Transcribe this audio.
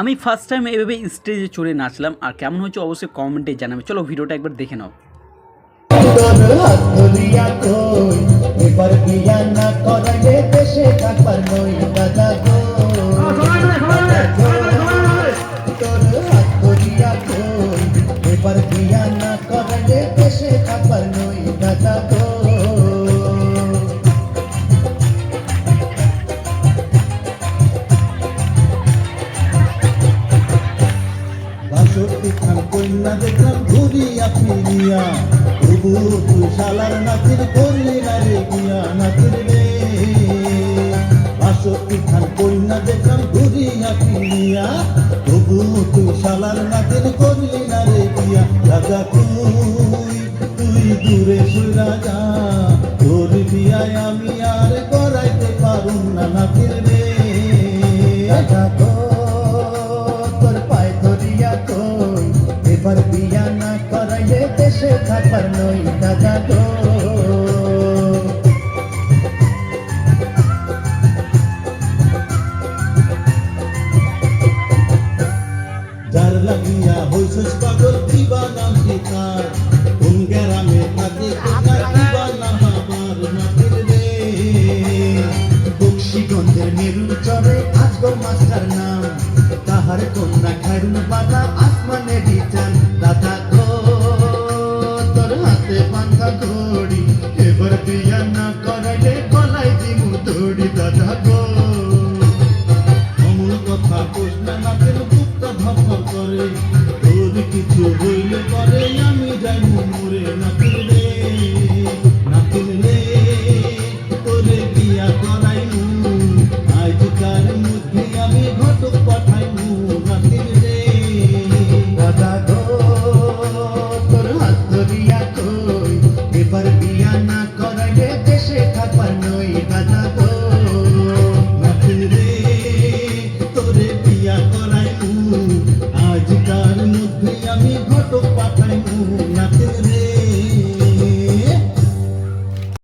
আমি first time এভাবে স্টেজে চড়ে নাচলাম, আর কেমন হয়েছে অবশ্যই কমেন্টে জানাবে। চলো ভিডিওটা একবার দেখে নাও। ধরিয়া খান কন্যা দেখলাম ঘুরিয়া ফিরিয়া। তবু শালার নাতির করলি না রে গিয়া নাতির রে। বাষট্টি কন্যা দেখলাম ঘুরিয়া ফিরিয়া। তবু তুই শালার নাতির করলি রে গিয়া রাজা তুই তুই দূরে সইরা যা তোর বিয়ায় আমি আর করাইতে পারুম না নাতির রে। রাজা এবার বিয়া না করাইলে দেশে থাকবার নই দাদা গো। যার লাগিয়া হইছিস পাগল কিবা নাম পিতার কোন গ্রামে থাকে কিবা নাম আমার নাতির রে। বক্সিগঞ্জের মেরুর চরে আজগো মাস্টার নাম, তাহার কন্যা খাইরুন বাধা বিয়া না করাইলে গলায় দিমু দড়ি দাদা গো। অমূল কথা প্রশ্ন নাকের বুকটা ধপধপ করে। তোর কিছু হইলে পরে আমি যাই মরে নাকিল রে নাকিল রে তোরে বিয়া করাইমু। আজকার মধ্যে আমি ঘটক পাঠাইমু নাকিল রে দাদা গো, তোর হাত ধরিয়া কই আজকার মধ্যে আমি ঘটক পাঠাইমু নাতে রে